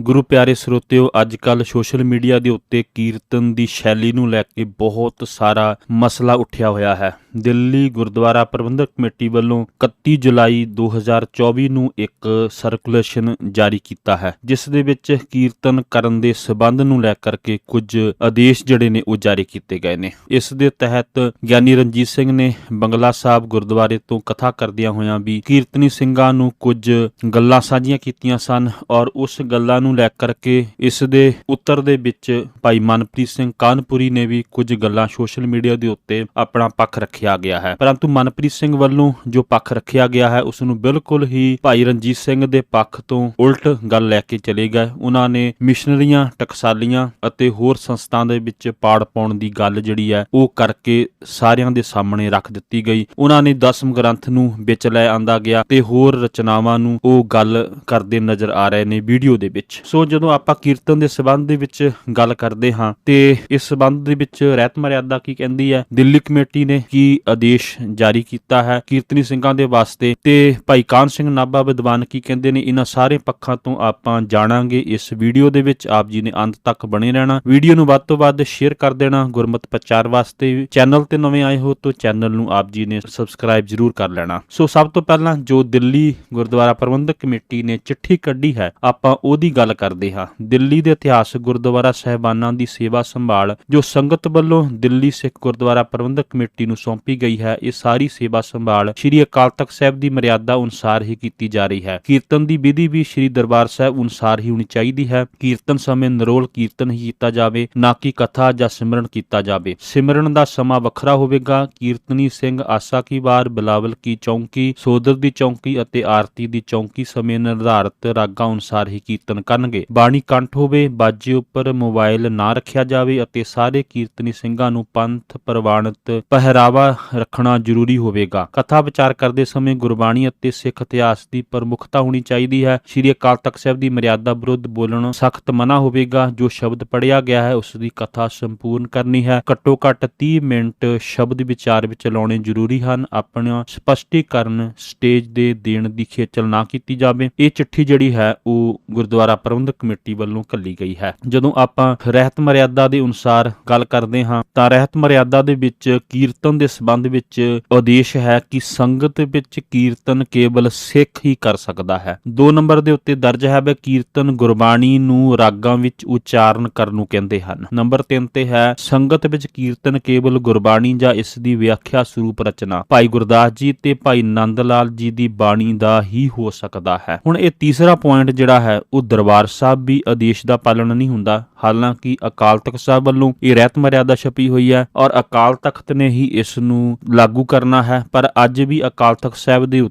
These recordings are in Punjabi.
ਗੁਰੂ ਪਿਆਰੇ ਸਰੋਤਿਓ ਅੱਜ ਕੱਲ ਸੋਸ਼ਲ ਮੀਡੀਆ ਦੇ ਉੱਤੇ ਕੀਰਤਨ ਦੀ ਸ਼ੈਲੀ ਨੂੰ ਲੈ ਕੇ ਬਹੁਤ ਸਾਰਾ ਮਸਲਾ ਉੱਠਿਆ ਹੋਇਆ ਹੈ। ਦਿੱਲੀ ਗੁਰਦੁਆਰਾ ਪ੍ਰਬੰਧਕ ਕਮੇਟੀ ਵੱਲੋਂ 31 ਜੁਲਾਈ 2024 ਨੂੰ ਇੱਕ ਸਰਕੂਲੇਸ਼ਨ ਜਾਰੀ ਕੀਤਾ ਹੈ, ਜਿਸ ਦੇ ਵਿੱਚ ਕੀਰਤਨ ਕਰਨ ਦੇ ਸਬੰਧ ਨੂੰ ਲੈ ਕਰਕੇ ਕੁਝ ਆਦੇਸ਼ ਜਿਹੜੇ ਨੇ ਉਹ ਜਾਰੀ ਕੀਤੇ ਗਏ ਨੇ। ਇਸ ਦੇ ਤਹਿਤ ਗਿਆਨੀ ਰਣਜੀਤ ਸਿੰਘ ਨੇ ਬੰਗਲਾ ਸਾਹਿਬ ਗੁਰਦੁਆਰੇ ਤੋਂ ਕਥਾ ਕਰਦਿਆਂ ਹੋਇਆਂ ਵੀ ਕੀਰਤਨੀ ਸਿੰਘਾਂ ਨੂੰ ਕੁਝ ਗੱਲਾਂ ਸਾਂਝੀਆਂ ਕੀਤੀਆਂ ਸਨ ਔਰ ਉਸ ਗੱਲਾਂ ਨੂੰ ਲੈ ਕਰਕੇ ਇਸ ਦੇ ਉੱਤਰ ਦੇ ਵਿੱਚ ਭਾਈ ਮਨਪ੍ਰੀਤ ਸਿੰਘ ਕਾਨਪੁਰੀ ਨੇ ਵੀ ਕੁਝ ਗੱਲਾਂ ਸੋਸ਼ਲ ਮੀਡੀਆ ਦੇ ਉੱਤੇ ਆਪਣਾ ਪੱਖ ਰੱਖਿਆ ਗਿਆ ਹੈ। ਪਰੰਤੂ ਮਨਪ੍ਰੀਤ ਸਿੰਘ ਵੱਲੋਂ ਜੋ ਪੱਖ ਰੱਖਿਆ ਗਿਆ ਹੈ, ਉਸ ਨੂੰ ਬਿਲਕੁਲ ਹੀ ਭਾਈ ਰਣਜੀਤ ਸਿੰਘ ਦੇ ਪੱਖ ਤੋਂ ਉਲਟ ਗੱਲ ਲੈ ਕੇ ਚਲੇ ਗਏ। ਉਹਨਾਂ ਨੇ ਮਿਸ਼ਨਰੀਆਂ, ਟਕਸਾਲੀਆਂ ਅਤੇ ਹੋਰ ਸੰਸਥਾਵਾਂ ਦੇ ਵਿੱਚ ਪਾੜ ਪਾਉਣ ਦੀ ਗੱਲ ਜਿਹੜੀ ਹੈ, ਉਹ ਕਰਕੇ ਸਾਰਿਆਂ ਦੇ ਸਾਹਮਣੇ ਰੱਖ ਦਿੱਤੀ ਗਈ। ਉਹਨਾਂ ਨੇ ਦਸਮ ਗ੍ਰੰਥ ਨੂੰ ਵਿੱਚ ਲੈ ਆਂਦਾ ਗਿਆ ਤੇ ਹੋਰ ਰਚਨਾਵਾਂ ਨੂੰ ਉਹ ਗੱਲ ਕਰਦੇ ਨਜ਼ਰ ਆ ਰਹੇ ਨੇ ਵੀਡੀਓ ਦੇ ਵਿੱਚ। ਸੋ ਜਦੋਂ ਆਪਾਂ ਕੀਰਤਨ ਦੇ ਸਬੰਧ ਦੇ ਵਿੱਚ ਗੱਲ ਕਰਦੇ ਹਾਂ, ਤੇ ਇਸ ਸਬੰਧ ਦੇ ਵਿੱਚ ਰਹਿਤ ਮਰਿਆਦਾ ਕੀ ਕਹਿੰਦੀ ਹੈ? ਦਿੱਲੀ ਕਮੇਟੀ ਨੇ ਕੀ ਆਦੇਸ਼ ਜਾਰੀ ਕੀਤਾ ਹੈ ਕੀਰਤਨੀ ਸਿੰਘਾਂ ਦੇ ਵਾਸਤੇ? ਤੇ ਭਾਈ ਕਾਨ ਸਿੰਘ ਨਾਭਾ ਵਿਦਵਾਨ ਕੀ ਕਹਿੰਦੇ ਨੇ ਇਹਨਾਂ ਸਾਰੇ ਪੱਖਾਂ ਤੋਂ ਆਪਾਂ ਜਾਣਾਂਗੇ। ਇਸ ਵੀਡੀਓ ਦੇ ਵਿੱਚ ਆਪ ਜੀ ਨੇ ਅੰਤ ਤੱਕ ਬਣੇ ਰਹਿਣਾ। ਵੀਡੀਓ ਨੂੰ ਵੱਧ ਤੋਂ ਵੱਧ ਸ਼ੇਅਰ ਕਰ ਦੇਣਾ। ਗੁਰਮਤ ਪ੍ਰਚਾਰ ਵਾਸਤੇ ਚੈਨਲ ਤੇ ਨਵੇਂ ਆਏ ਹੋ ਤਾਂ ਚੈਨਲ ਨੂੰ ਆਪ ਜੀ ਨੇ ਸਬਸਕ੍ਰਾਈਬ ਜ਼ਰੂਰ ਕਰ ਲੈਣਾ। ਸੋ ਸਭ ਤੋਂ ਪਹਿਲਾਂ ਜੋ ਦਿੱਲੀ ਗੁਰਦੁਆਰਾ ਪ੍ਰਬੰਧਕ ਕਮੇਟੀ ਨੇ ਚਿੱਠੀ ਕੱਢੀ ਹੈ, ਆਪਾਂ ਉਹਦੀ ਗੱਲ ਕਰਦੇ ਹਾਂ। ਦਿੱਲੀ ਦੇ ਇਤਿਹਾਸਕ ਗੁਰਦੁਆਰਾ ਸਹਿਬਾਨਾਂ ਦੀ ਸੇਵਾ ਸੰਭਾਲ, ਜੋ ਸੰਗਤ ਵੱਲੋਂ ਦਿੱਲੀ ਸਿੱਖ ਗੁਰਦੁਆਰਾ ਪ੍ਰਬੰਧਕ ਕਮੇਟੀ ਨੂੰ ਸੌਂਪੀ ਗਈ ਹੈ, ਇਹ ਸਾਰੀ ਸੇਵਾ ਸੰਭਾਲ ਸ੍ਰੀ ਅਕਾਲ ਤਖਤ ਸਾਹਿਬ ਦੀ ਮਰਿਆਦਾ ਅਨੁਸਾਰ ਹੀ ਕੀਤੀ ਜਾ ਰਹੀ ਹੈ। ਕੀਰਤਨ ਦੀ ਵਿਧੀ ਵੀ ਸ੍ਰੀ ਦਰਬਾਰ ਸਾਹਿਬ ਅਨੁਸਾਰ ਹੀ ਹੋਣੀ ਚਾਹੀਦੀ ਹੈ। ਕੀਰਤਨ ਸਮੇਂ ਨਿਰੋਲ ਕੀਰਤਨ ਹੀ ਕੀਤਾ ਜਾਵੇ, ਨਾ ਕਿ ਕਥਾ ਜਾਂ ਸਿਮਰਨ ਕੀਤਾ ਜਾਵੇ। ਸਿਮਰਨ ਦਾ ਸਮਾਂ ਵੱਖਰਾ ਹੋਵੇਗਾ। ਕੀਰਤਨੀ ਸਿੰਘ ਆਸਾ ਕੀ ਵਾਰ, ਬਿਲਾਵਲ ਕੀ ਚੌਂਕੀ, ਸੋਦਰ ਦੀ ਚੌਂਕੀ ਅਤੇ ਆਰਤੀ ਦੀ ਚੌਂਕੀ ਸਮੇਂ ਨਿਰਧਾਰਤ ਰਾਗਾਂ ਅਨੁਸਾਰ ਹੀ ਕੀਰਤਨ ਕਰਨਗੇ। ਬਾਣੀ ਕੰਠ ਹੋਵੇ, ਬਾਜੇ ਉੱਪਰ ਮੋਬਾਈਲ ਨਾ ਰੱਖਿਆ ਜਾਵੇ ਅਤੇ ਸਾਰੇ ਕੀਰਤਨੀ ਸਿੰਘਾਂ ਨੂੰ ਪੰਥ ਪ੍ਰਵਾਨਿਤ ਪਹਿਰਾਵਾ ਰੱਖਣਾ ਜ਼ਰੂਰੀ ਹੋਵੇਗਾ। ਕਥਾ ਵਿਚਾਰ ਕਰਦੇ ਸਮੇਂ ਗੁਰਬਾਣੀ ਅਤੇ ਸਿੱਖ ਇਤਿਹਾਸ ਦੀ ਪ੍ਰਮੁੱਖਤਾ ਹੋਣੀ ਚਾਹੀਦੀ ਹੈ। ਸ੍ਰੀ ਅਕਾਲ ਤਖਤ ਸਾਹਿਬ ਦੀ ਮਰਿਆਦਾ ਵਿਰੁੱਧ ਬੋਲਣ ਸਖਤ ਮਨਾ ਹੋਵੇਗਾ। ਜੋ ਸ਼ਬਦ ਪੜਿਆ ਗਿਆ ਹੈ, ਉਸ ਦੀ ਕਥਾ ਸੰਪੂਰਨ ਕਰਨੀ ਹੈ। ਘੱਟੋ ਘੱਟ 30 ਮਿੰਟ ਸ਼ਬਦ ਵਿਚਾਰ ਵਿੱਚ ਲਾਉਣੇ ਜ਼ਰੂਰੀ ਹਨ। ਆਪਣਾ ਸਪਸ਼ਟੀਕਰਨ ਸਟੇਜ ਦੇ ਦੇਣ ਦੀ ਖੇਚਲ ਨਾ ਕੀਤੀ ਜਾਵੇ। ਇਹ ਚਿੱਠੀ ਜਿਹੜੀ ਹੈ, ਉਹ ਗੁਰਦੁਆਰਾ ਪ੍ਰਬੰਧਕ ਕਮੇਟੀ ਵੱਲੋਂ ਕੱਲੀ ਗਈ ਹੈ। ਜਦੋਂ ਆਪਾਂ ਰਹਿਤ ਮਰਿਆਦਾ ਦੇ ਅਨੁਸਾਰ ਗੱਲ ਕਰਦੇ ਹਾਂ, ਤਾਂ ਰਹਿਤ ਮਰਿਆਦਾ ਦੇ ਵਿੱਚ ਕੀਰਤਨ ਦੇ ਸੰਬੰਧ ਵਿੱਚ ਆਦੇਸ਼ ਹੈ ਕਿ ਸੰਗਤ ਵਿੱਚ ਕੀਰਤਨ ਕੇਵਲ ਸਿੱਖ ਹੀ ਕਰ ਸਕਦਾ ਹੈ। 2 ਨੰਬਰ ਦੇ ਉੱਤੇ ਦਰਜ ਹੈ ਵੀ ਕੀਰਤਨ ਗੁਰਬਾਣੀ ਨੂੰ ਰਾਗਾਂ ਵਿੱਚ ਉਚਾਰਨ ਕਰਨ ਨੂੰ ਕਹਿੰਦੇ ਹਨ। ਨੰਬਰ 3 ਤੇ ਹੈ, ਸੰਗਤ ਵਿੱਚ ਕੀਰਤਨ ਕੇਵਲ ਗੁਰਬਾਣੀ ਜਾਂ ਇਸ ਦੀ ਵਿਆਖਿਆ ਸਰੂਪ ਰਚਨਾ। ਭਾਈ ਗੁਰਦਾਸ ਜੀ ਤੇ ਭਾਈ ਨੰਦ ਲਾਲ ਜੀ ਦੀ ਬਾਣੀ ਦਾ ਹੀ ਹੋ ਸਕਦਾ ਹੈ। ਹੁਣ ਇਹ ਤੀਸਰਾ ਪੁਆਇੰਟ ਜਿਹੜਾ ਹੈ, ਉਹ ਦਰਬਾਰ ਦਰਬਾਰ ਸਾਹਿਬ ਵੀ ਆਦੇਸ਼ ਦਾ ਪਾਲਣ ਨਹੀਂ ਹੁੰਦਾ। ਹਾਲਾਂਕਿ ਅਕਾਲ ਤਖਤ ਸਾਹਿਬ ਵੱਲੋਂ ਇਹ ਰਹਿਤ ਮਰਿਆਦਾ ਛਪੀ ਹੋਈ ਹੈ ਔਰ ਅਕਾਲ ਤਖਤ ਨੇ ਹੀ ਇਸ ਨੂੰ ਲਾਗੂ ਕਰਨਾ ਹੈ। ਪਰ ਅੱਜ ਵੀ ਅਕਾਲ ਤਖਤ ਸਾਹਿਬ ਦੇ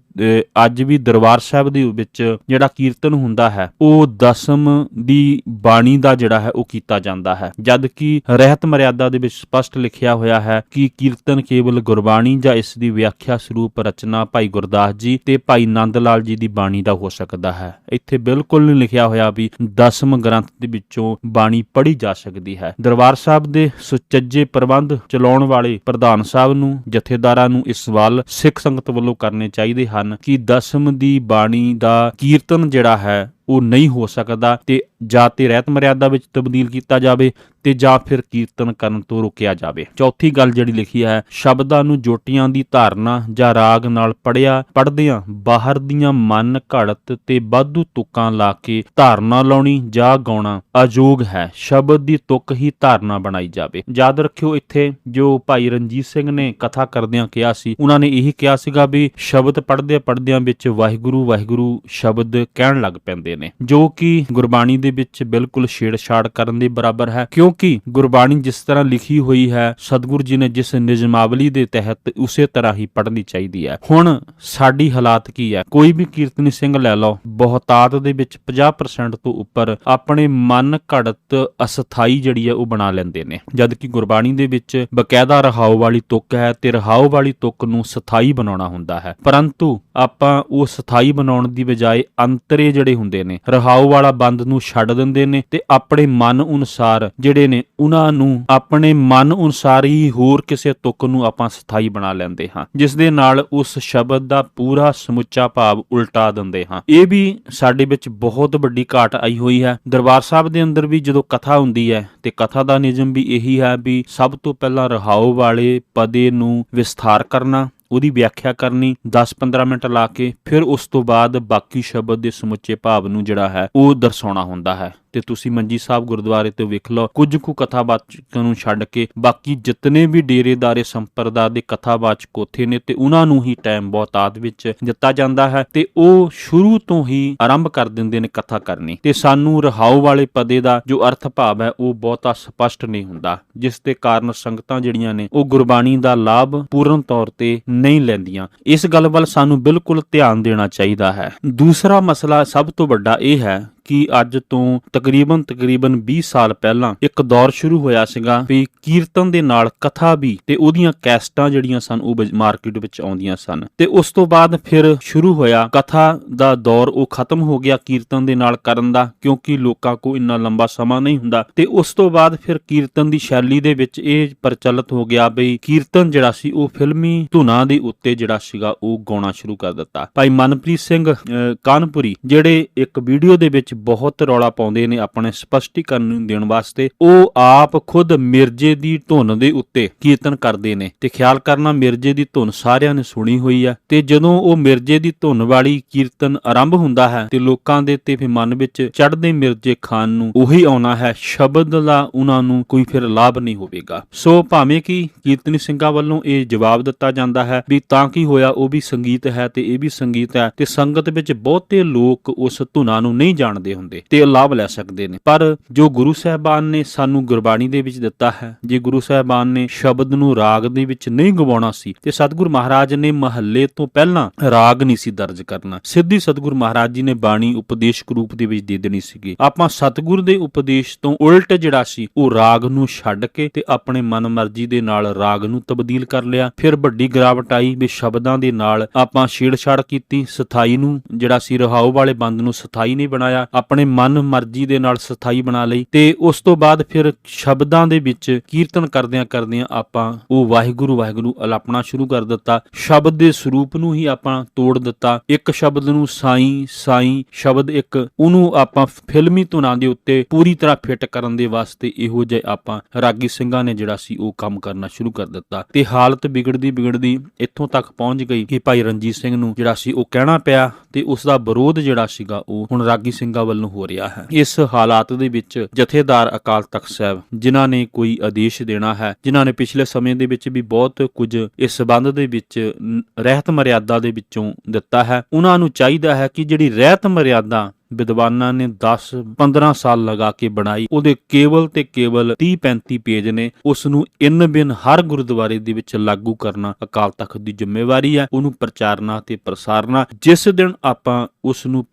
ਅੱਜ ਵੀ ਦਰਬਾਰ ਸਾਹਿਬ ਦੇ ਵਿੱਚ ਜਿਹੜਾ ਕੀਰਤਨ ਹੁੰਦਾ ਹੈ, ਉਹ ਦਸਮ ਦੀ ਬਾਣੀ ਦਾ ਜਿਹੜਾ ਹੈ, ਉਹ ਕੀਤਾ ਜਾਂਦਾ ਹੈ। ਜਦ ਕਿ ਰਹਿਤ ਮਰਿਆਦਾ ਦੇ ਵਿੱਚ ਸਪਸ਼ਟ ਲਿਖਿਆ ਹੋਇਆ ਹੈ ਕਿ ਕੀਰਤਨ ਕੇਵਲ ਗੁਰਬਾਣੀ ਜਾਂ ਇਸ ਦੀ ਵਿਆਖਿਆ ਸਰੂਪ ਰਚਨਾ ਭਾਈ ਗੁਰਦਾਸ ਜੀ ਤੇ ਭਾਈ ਨੰਦ ਲਾਲ ਜੀ ਦੀ ਬਾਣੀ ਦਾ ਹੋ ਸਕਦਾ ਹੈ। ਇੱਥੇ ਬਿਲਕੁਲ ਨਹੀਂ ਲਿਖਿਆ ਹੋਇਆ ਵੀ ਦਸਮ ਗ੍ਰੰਥ ਦੇ ਵਿੱਚੋਂ ਬਾਣੀ ਪੜ੍ਹੀ ਜਾ ਸਕਦੀ ਹੈ। ਦਰਬਾਰ ਸਾਹਿਬ ਦੇ ਸੁਚੱਜੇ ਪ੍ਰਬੰਧ ਚਲਾਉਣ ਵਾਲੇ ਪ੍ਰਧਾਨ ਸਾਹਿਬ ਨੂੰ, ਜਥੇਦਾਰਾਂ ਨੂੰ ਇਸ ਸਵਾਲ ਸਿੱਖ ਸੰਗਤ ਵੱਲੋਂ ਕਰਨੇ ਚਾਹੀਦੇ ਹਨ ਕਿ ਦਸਮ ਦੀ ਬਾਣੀ ਦਾ ਕੀਰਤਨ ਜਿਹੜਾ ਹੈ ਉਹ ਨਹੀਂ ਹੋ ਸਕਦਾ ਤੇ ਜਾਂ ਤੇ ਰਹਿਤ ਮਰਿਆਦਾ ਵਿੱਚ ਤਬਦੀਲ ਕੀਤਾ ਜਾਵੇ ਤੇ ਜਾਂ ਫਿਰ ਕੀਰਤਨ ਕਰਨ ਤੋਂ ਰੋਕਿਆ ਜਾਵੇ। ਚੌਥੀ ਗੱਲ ਜਿਹੜੀ ਲਿਖੀ ਹੈ, ਸ਼ਬਦਾਂ ਨੂੰ ਜੋਟੀਆਂ ਦੀ ਧਾਰਨਾ ਜਾਂ ਰਾਗ ਨਾਲ ਪੜਿਆ ਪੜਦਿਆਂ ਬਾਹਰ ਦੀਆਂ ਮਨ ਘੜਤ ਤੇ ਬਾਧੂ ਤੁਕਾਂ ਲਾ ਕੇ ਧਾਰਨਾ ਲਾਉਣੀ ਜਾਂ ਗਾਉਣਾ ਅਯੋਗ ਹੈ। ਸ਼ਬਦ ਦੀ ਤੁਕ ਹੀ ਧਾਰਨਾ ਬਣਾਈ ਜਾਵੇ। ਯਾਦ ਰੱਖਿਓ ਇੱਥੇ ਜੋ ਭਾਈ ਰਣਜੀਤ ਸਿੰਘ ਨੇ ਕਥਾ ਕਰਦਿਆਂ ਕਿਹਾ ਸੀ, ਉਹਨਾਂ ਨੇ ਇਹੀ ਕਿਹਾ ਸੀਗਾ ਵੀ ਸ਼ਬਦ ਪੜਦਿਆਂ ਪੜਦਿਆਂ ਵਿੱਚ ਵਾਹਿਗੁਰੂ ਵਾਹਿਗੁਰੂ ਸ਼ਬਦ ਕਹਿਣ ਲੱਗ ਪੈਂਦੇ ਨੇ, ਜੋ ਕਿ ਗੁਰਬਾਣੀ ਦੇ ਵਿੱਚ ਬਿਲਕੁਲ ਛੇੜਛਾੜ ਕਰਨ ਦੇ ਬਰਾਬਰ ਹੈ, ਕਿਉਂਕਿ ਗੁਰਬਾਣੀ ਜਿਸ ਤਰ੍ਹਾਂ ਲਿਖੀ ਹੋਈ ਹੈ, ਸਤਿਗੁਰੂ ਜੀ ਨੇ ਜਿਸ ਨਿਯਮਾਵਲੀ ਦੇ ਤਹਿਤ ਉਸੇ ਤਰ੍ਹਾਂ ਹੀ ਪੜ੍ਹਨੀ ਚਾਹੀਦੀ ਹੈ। ਹੁਣ ਸਾਡੀ ਹਾਲਾਤ ਕੀ ਹੈ? ਕੋਈ ਵੀ ਕੀਰਤਨੀ ਸਿੰਘ ਲੈ ਲਓ, ਬਹੁਤਾਤ ਦੇ ਵਿੱਚ 50% ਤੋਂ ਉੱਪਰ ਆਪਣੇ ਮਨ ਘੜਤ ਅਸਥਾਈ ਜਿਹੜੀ ਹੈ ਉਹ ਬਣਾ ਲੈਂਦੇ ਨੇ। ਜਦ ਕਿ ਗੁਰਬਾਣੀ ਦੇ ਵਿੱਚ ਬਕਾਇਦਾ ਰਹਾਉ ਵਾਲੀ ਤੁਕ ਹੈ ਤੇ ਰਹਾਉ ਵਾਲੀ ਤੁਕ ਨੂੰ ਸਥਾਈ ਬਣਾਉਣਾ ਹੁੰਦਾ ਹੈ। ਪਰੰਤੂ ਆਪਾਂ ਉਹ ਸਥਾਈ ਬਣਾਉਣ ਦੀ ਬਜਾਏ ਅੰਤਰੇ ਜਿਹੜੇ ਹੁੰਦੇ ਨੇ ਰਹਾਉ ਵਾਲਾ ਬੰਦ ਨੂੰ ਛੱਡ ਛੱਡ ਦਿੰਦੇ ਨੇ ਤੇ ਆਪਣੇ ਮਨ ਅਨੁਸਾਰ ਜਿਹੜੇ ਨੇ ਉਹਨਾਂ ਨੂੰ ਆਪਣੇ ਮਨ ਅਨੁਸਾਰ ਹੀ ਹੋਰ ਕਿਸੇ ਤੁਕ ਨੂੰ ਆਪਾਂ ਸਥਾਈ ਬਣਾ ਲੈਂਦੇ ਹਾਂ। ਜਿਸ ਦੇ ਨਾਲ ਉਸ ਸ਼ਬਦ ਦਾ ਪੂਰਾ ਸਮੁੱਚਾ ਭਾਵ ਉਲਟਾ ਦਿੰਦੇ ਹਾਂ। ਇਹ ਵੀ ਸਾਡੇ ਵਿੱਚ ਬਹੁਤ ਵੱਡੀ ਘਾਟ ਆਈ ਹੋਈ ਹੈ। ਦਰਬਾਰ ਸਾਹਿਬ ਦੇ ਅੰਦਰ ਵੀ ਜਦੋਂ ਕਥਾ ਹੁੰਦੀ ਹੈ ਤੇ ਕਥਾ ਦਾ ਨਿਯਮ ਵੀ ਇਹੀ ਹੈ ਵੀ ਸਭ ਤੋਂ ਪਹਿਲਾਂ ਰਹਾਉ ਵਾਲੇ ਪਦੇ ਨੂੰ ਵਿਸਥਾਰ ਕਰਨਾ ਉਹਦੀ ਵਿਆਖਿਆ ਕਰਨੀ 10-15 ਮਿੰਟ ਲਾ ਕੇ, ਫਿਰ ਉਸ ਤੋਂ ਬਾਅਦ ਬਾਕੀ ਸ਼ਬਦ ਦੇ ਸਮੁੱਚੇ ਭਾਵ ਨੂੰ ਜਿਹੜਾ ਹੈ, ਉਹ ਦਰਸਾਉਣਾ ਹੁੰਦਾ ਹੈ। ਤੇ ਤੁਸੀਂ ਮੰਜੀ ਸਾਹਿਬ ਗੁਰਦੁਆਰੇ ਤੇ ਵੇਖ ਲਓ, ਕੁਝ ਕੁ ਕਥਾਵਾਚਕਾਂ ਨੂੰ ਛੱਡ ਕੇ ਬਾਕੀ ਜਿਤਨੇ ਵੀ ਡੇਰੇਦਾਰੇ ਸੰਪਰਦਾ ਦੇ ਕਥਾਵਾਚਕ ਉਥੇ ਨੇ ਤੇ ਉਹਨਾਂ ਨੂੰ ਹੀ ਟਾਈਮ ਬਹੁਤਾਤ ਵਿੱਚ ਦਿੱਤਾ ਜਾਂਦਾ ਹੈ ਤੇ ਉਹ ਸ਼ੁਰੂ ਤੋਂ ਹੀ ਆਰੰਭ ਕਰ ਦਿੰਦੇ ਨੇ ਕਥਾ ਕਰਨੀ। ਤੇ ਸਾਨੂੰ ਰਹਾਉ ਵਾਲੇ ਪਦੇ ਦਾ ਜੋ ਅਰਥ ਭਾਵ ਹੈ, ਉਹ ਬਹੁਤਾ ਸਪਸ਼ਟ ਨਹੀਂ ਹੁੰਦਾ। ਜਿਸ ਦੇ ਕਾਰਨ ਸੰਗਤਾਂ ਜਿਹੜੀਆਂ ਨੇ, ਉਹ ਗੁਰਬਾਣੀ ਦਾ ਲਾਭ ਪੂਰਨ ਤੌਰ ਤੇ ਨਹੀਂ ਲੈਂਦੀਆਂ। ਇਸ ਗੱਲ ਵੱਲ ਸਾਨੂੰ ਬਿਲਕੁਲ ਧਿਆਨ ਦੇਣਾ ਚਾਹੀਦਾ ਹੈ। ਦੂਸਰਾ ਮਸਲਾ ਸਭ ਤੋਂ ਵੱਡਾ ਇਹ ਹੈ ਕਿ ਅੱਜ ਤੋਂ ਤਕਰੀਬਨ ਤਕਰੀਬਨ 20 ਸਾਲ ਪਹਿਲਾਂ ਇੱਕ ਦੌਰ ਸ਼ੁਰੂ ਹੋਇਆ ਸੀਗਾ ਵੀ ਕੀਰਤਨ ਦੇ ਨਾਲ ਕਥਾ ਵੀ ਤੇ ਉਹਦੀਆਂ ਕੈਸਟਾਂ ਜਿਹੜੀਆਂ ਸਨ ਉਹ ਮਾਰਕੀਟ ਵਿੱਚ ਆਉਂਦੀਆਂ ਸਨ। ਤੇ ਉਸ ਤੋਂ ਬਾਅਦ ਫਿਰ ਸ਼ੁਰੂ ਹੋਇਆ ਕਥਾ ਦਾ ਦੌਰ ਉਹ ਖਤਮ ਹੋ ਗਿਆ ਕੀਰਤਨ ਦੇ ਨਾਲ ਕਰਨ ਦਾ ਕਿਉਂਕਿ ਲੋਕਾਂ ਕੋ ਇੰਨਾ ਲੰਬਾ ਸਮਾਂ ਨਹੀਂ ਹੁੰਦਾ। ਤੇ ਉਸ ਤੋਂ ਬਾਅਦ ਫਿਰ ਕੀਰਤਨ ਦੀ ਸ਼ੈਲੀ ਦੇ ਵਿੱਚ ਇਹ ਪ੍ਰਚਲਿਤ ਹੋ ਗਿਆ ਬਈ ਕੀਰਤਨ ਜਿਹੜਾ ਸੀ ਉਹ ਫਿਲਮੀ ਧੁਨਾਂ ਦੇ ਉੱਤੇ ਜਿਹੜਾ ਸੀਗਾ ਉਹ ਗਾਉਣਾ ਸ਼ੁਰੂ ਕਰ ਦਿੱਤਾ। ਭਾਈ ਮਨਪ੍ਰੀਤ ਸਿੰਘ ਅਹ, ਕਾਨਪੁਰੀ ਜਿਹੜੇ ਇੱਕ ਵੀਡੀਓ ਦੇ ਵਿੱਚ ਬਹੁਤ ਰੌਲਾ ਪਾਉਂਦੇ ਨੇ ਆਪਣੇ ਸਪਸ਼ਟੀਕਰਨ ਦੇਣ ਵਾਸਤੇ। ਉਹ ਆਪ ਖੁਦ ਮਿਰਜੇ ਦੀ ਧੁਨ ਦੇ ਉੱਤੇ ਕੀਰਤਨ ਕਰਦੇ ਨੇ ਤੇ ਖਿਆਲ ਕਰਨਾ ਮਿਰਜੇ ਦੀ ਧੁਨ ਸਾਰਿਆਂ ਨੇ ਸੁਣੀ ਹੋਈ ਆ। ਤੇ ਜਦੋਂ ਉਹ ਮਿਰਜੇ ਦੀ ਧੁਨ ਵਾਲੀ ਕੀਰਤਨ ਆਰੰਭ ਹੁੰਦਾ ਹੈ ਤੇ ਲੋਕਾਂ ਦੇ ਤੇ ਫਿਰ ਮਨ ਵਿੱਚ ਚੜਦੇ ਮਿਰਜੇ ਖਾਨ ਨੂੰ ਉਹੀ ਆਉਣਾ ਹੈ, ਸ਼ਬਦ ਦਾ ਉਹਨਾਂ ਨੂੰ ਕੋਈ ਫਿਰ ਲਾਭ ਨਹੀਂ ਹੋਵੇਗਾ। ਸੋ ਭਾਵੇਂ ਕਿ ਕੀਰਤਨੀ ਸਿੰਘਾਂ ਵੱਲੋਂ ਇਹ ਜਵਾਬ ਦਿੱਤਾ ਜਾਂਦਾ ਹੈ ਵੀ ਤਾਂ ਕੀ ਹੋਇਆ, ਉਹ ਵੀ ਸੰਗੀਤ ਹੈ ਤੇ ਇਹ ਵੀ ਸੰਗੀਤ ਹੈ ਤੇ ਸੰਗਤ ਵਿੱਚ ਬਹੁਤੇ ਲੋਕ ਉਸ ਧੁਨਾਂ ਨੂੰ ਨਹੀਂ ਜਾਣਦੇ। ਹੁੰਦੇ ਤੇ ਲਾਭ ਲੈ ਸਕਦੇ ਨੇ। ਪਰ ਜੋ ਗੁਰੂ ਸਾਹਿਬਾਨ ਨੇ ਸਾਨੂੰ ਗੁਰਬਾਣੀ ਦੇ ਵਿੱਚ ਦਿੱਤਾ ਹੈ, ਜੇ ਗੁਰੂ ਸਾਹਿਬਾਨ ਨੇ ਸ਼ਬਦ ਨੂੰ ਰਾਗ ਦੇ ਵਿੱਚ ਨਹੀਂ ਗਵਾਉਣਾ ਸੀ, ਤੇ ਸਤਿਗੁਰ ਮਹਾਰਾਜ ਨੇ ਮਹੱਲੇ ਤੋਂ ਪਹਿਲਾਂ ਰਾਗ ਨਹੀਂ ਸੀ ਦਰਜ ਕਰਨਾ। ਸਿੱਧੀ ਸਤਿਗੁਰ ਮਹਾਰਾਜ ਜੀ ਨੇ ਬਾਣੀ ਉਪਦੇਸ਼ਕ ਰੂਪ ਦੇ ਵਿੱਚ ਦੇ ਦੇਣੀ ਸੀਗੀ। ਆਪਾਂ ਸਤਿਗੁਰ ਦੇ ਉਪਦੇਸ਼ ਤੋਂ ਉਲਟ ਜਿਹੜਾ ਸੀ, ਉਹ ਰਾਗ ਨੂੰ ਛੱਡ ਕੇ ਤੇ ਆਪਣੇ ਮਨ ਮਰਜ਼ੀ ਦੇ ਨਾਲ ਰਾਗ ਨੂੰ ਤਬਦੀਲ ਕਰ ਲਿਆ। ਫਿਰ ਵੱਡੀ ਗਿਰਾਵਟ ਆਈ ਵੀ ਸ਼ਬਦਾਂ ਦੇ ਨਾਲ ਆਪਾਂ ਛੇੜਛਾੜ ਕੀਤੀ, ਸਥਾਈ ਨੂੰ ਜਿਹੜਾ ਸੀ ਰਹਾਉ ਵਾਲੇ ਬੰਦ ਨੂੰ ਸਥਾਈ ਨਹੀਂ ਬਣਾਇਆ। ਆਪਣੇ ਮਨ ਮਰਜ਼ੀ ਦੇ ਨਾਲ ਸਥਾਈ ਬਣਾ ਲਈ ਤੇ ਉਸ ਤੋਂ ਬਾਅਦ ਫਿਰ ਸ਼ਬਦਾਂ ਦੇ ਵਿੱਚ ਕੀਰਤਨ ਕਰਦਿਆਂ ਕਰਦਿਆਂ ਆਪਾਂ ਉਹ ਵਾਹਿਗੁਰੂ ਵਾਹਿਗੁਰੂ ਅਲਾਪਣਾ ਸ਼ੁਰੂ ਕਰ ਦਿੱਤਾ। ਸ਼ਬਦ ਦੇ ਸਰੂਪ ਨੂੰ ਹੀ ਆਪਾਂ ਤੋੜ ਦਿੱਤਾ। ਇੱਕ ਸ਼ਬਦ ਨੂੰ ਸਾਈ ਸਾਈ ਸ਼ਬਦ ਇੱਕ, ਉਹਨੂੰ ਆਪਾਂ ਫਿਲਮੀ ਧੁਨਾਂ ਦੇ ਉੱਤੇ ਪੂਰੀ ਤਰ੍ਹਾਂ ਫਿੱਟ ਕਰਨ ਦੇ ਵਾਸਤੇ ਇਹੋ ਜਿਹੇ ਆਪਾਂ ਰਾਗੀ ਸਿੰਘਾਂ ਨੇ ਜਿਹੜਾ ਸੀ ਉਹ ਕੰਮ ਕਰਨਾ ਸ਼ੁਰੂ ਕਰ ਦਿੱਤਾ। ਤੇ ਹਾਲਤ ਵਿਗੜਦੀ ਵਿਗੜਦੀ ਇੱਥੋਂ ਤੱਕ ਪਹੁੰਚ ਗਈ ਕਿ ਭਾਈ ਰਣਜੀਤ ਸਿੰਘ ਨੂੰ ਜਿਹੜਾ ਸੀ ਉਹ ਕਹਿਣਾ ਪਿਆ ਤੇ ਉਸ ਦਾ ਵਿਰੋਧ ਜਿਹੜਾ ਸੀਗਾ ਉਹ ਹੁਣ ਰਾਗੀ ਸਿੰਘਾਂ ਵੱਲੋਂ ਹੋ ਰਿਹਾ ਹੈ। ਇਸ ਹਾਲਾਤ ਦੇ ਵਿੱਚ ਜਥੇਦਾਰ ਅਕਾਲ ਤਖਤ ਸਾਹਿਬ, ਜਿਨ੍ਹਾਂ ਨੇ ਕੋਈ ਆਦੇਸ਼ ਦੇਣਾ ਹੈ, ਜਿਨ੍ਹਾਂ ਨੇ ਪਿਛਲੇ ਸਮੇਂ ਦੇ ਵਿੱਚ ਵੀ ਬਹੁਤ ਕੁਝ ਇਸ ਸਬੰਧ ਦੇ ਵਿੱਚ ਰਹਿਤ ਮਰਿਆਦਾ ਦੇ ਵਿੱਚੋਂ ਦਿੱਤਾ ਹੈ। ਉਹਨਾਂ ਨੂੰ ਚਾਹੀਦਾ ਹੈ ਕਿ ਜਿਹੜੀ ਰਹਿਤ ਮਰਿਆਦਾ ਵਿਦਵਾਨਾਂ ਨੇ 10 15 ਸਾਲ ਲਗਾ ਕੇ ਬਣਾਈ, ਉਹਦੇ ਕੇਵਲ ਤੇ ਕੇਵਲ 30 35 ਪੇਜ ਨੇ, ਉਸ ਨੂੰ ਇਨ ਬਿਨ ਹਰ ਗੁਰਦੁਆਰੇ ਦੇ ਵਿੱਚ ਲਾਗੂ ਕਰਨਾ ਅਕਾਲ ਤਖਤ ਦੀ ਜ਼ਿੰਮੇਵਾਰੀ ਹੈ। ਉਹਨੂੰ ਪ੍ਰਚਾਰਨਾ ਤੇ ਪ੍ਰਸਾਰਨਾ, ਜਿਸ ਦਿਨ ਆਪਾਂ ਉਸ ਨੂੰ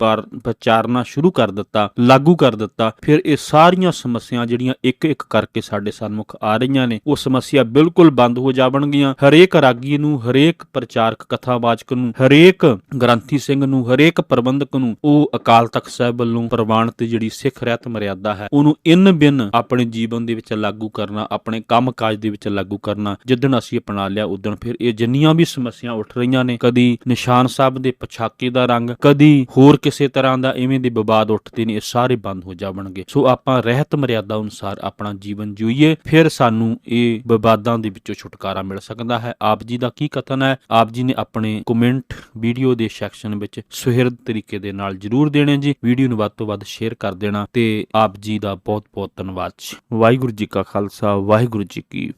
ਪ੍ਰਚਾਰਨਾ ਸ਼ੁਰੂ ਕਰ ਦਿੱਤਾ, ਲਾਗੂ ਕਰ ਦਿੱਤਾ। ਫਿਰ ਇਹ ਸਾਰੀਆਂ ਸਮੱਸਿਆਵਾਂ ਜਿਹੜੀਆਂ ਇੱਕ ਇੱਕ ਕਰਕੇ ਸਾਡੇ ਸਨਮੁਖ ਆ ਰਹੀਆਂ ਨੇ, ਉਹ ਸਮੱਸਿਆ ਬਿਲਕੁਲ ਬੰਦ ਹੋ ਜਾਵਣਗੀਆਂ। ਹਰੇਕ ਰਾਗੀ ਨੂੰ, ਹਰੇਕ ਪ੍ਰਚਾਰਕ ਕਥਾਵਾਚਕ ਨੂੰ, ਹਰੇਕ ਗ੍ਰੰਥੀ ਸਿੰਘ ਨੂੰ, ਹਰੇਕ ਪ੍ਰਬੰਧਕ ਨੂੰ, ਉਹ ਅਕਾਲ ਤਖਤ ਸਾਹਿਬ ਵੱਲੋਂ ਪ੍ਰਵਾਨਿਤ ਜਿਹੜੀ ਸਿੱਖ ਰਹਿਤ ਮਰਿਆਦਾ ਹੈ, ਉਹਨੂੰ ਇਨ ਬਿਨ ਆਪਣੇ ਜੀਵਨ ਦੇ ਵਿੱਚ ਲਾਗੂ ਕਰਨਾ, ਆਪਣੇ ਕੰਮ ਕਾਜ ਦੇ ਵਿੱਚ ਲਾਗੂ ਕਰਨਾ, ਜਿੱਦਣ ਅਸੀਂ ਅਪਣਾ ਲਿਆ ਉਦਣ ਫਿਰ ਇਹ ਜਿੰਨੀਆਂ ਵੀ ਸਮੱਸਿਆ ਉੱਠ ਰਹੀਆਂ ਨੇ, ਕਦੀ ਨਿਸ਼ਾਨ ਸਾਹਿਬ ਦੇ ਪਛਾਕੇ ਦਾ ਰੰਗ, ਕਦੀ ਹੋਰ ਕਿਸੇ ਤਰ੍ਹਾਂ ਦਾ ਐਵੇਂ ਦੇ ਵਿਵਾਦ ਉੱਠਦੇ ਨੇ ਇਹ ਸਾਰੇ ਬੰਦ ਹੋ ਜਾਵਣਗੇ। ਸੋ ਆਪਾਂ ਰਹਿਤ ਮਰਿਆਦਾ ਅਨੁਸਾਰ ਆਪਣਾ ਜੀਵਨ ਜੀਈਏ ਫਿਰ ਸਾਨੂੰ ਇਹ ਵਿਵਾਦਾਂ ਦੇ ਵਿੱਚੋਂ ਛੁਟਕਾਰਾ ਮਿਲ ਸਕਦਾ ਹੈ। ਆਪ ਜੀ ਦਾ ਕੀ ਕਥਨ ਹੈ? ਆਪ ਜੀ ਨੇ ਆਪਣੇ ਕਮੈਂਟ ਵੀਡੀਓ ਦੇ ਸੈਕਸ਼ਨ ਵਿੱਚ ਸੁਹਿਰਦ ਤਰੀਕੇ ਦੇ ਨਾਲ ਜਰੂਰ ਦੇਣੇ ਜੀ। ਵੀਡੀਓ ਨੂੰ ਵੱਧ ਤੋਂ ਵੱਧ ਸ਼ੇਅਰ ਕਰ ਦੇਣਾ ਤੇ ਆਪ ਜੀ ਦਾ ਬਹੁਤ ਬਹੁਤ ਧੰਨਵਾਦ ਜੀ। ਵਾਹਿਗੁਰੂ ਜੀ ਕਾ ਖਾਲਸਾ, ਵਾਹਿਗੁਰੂ ਜੀ ਕੀ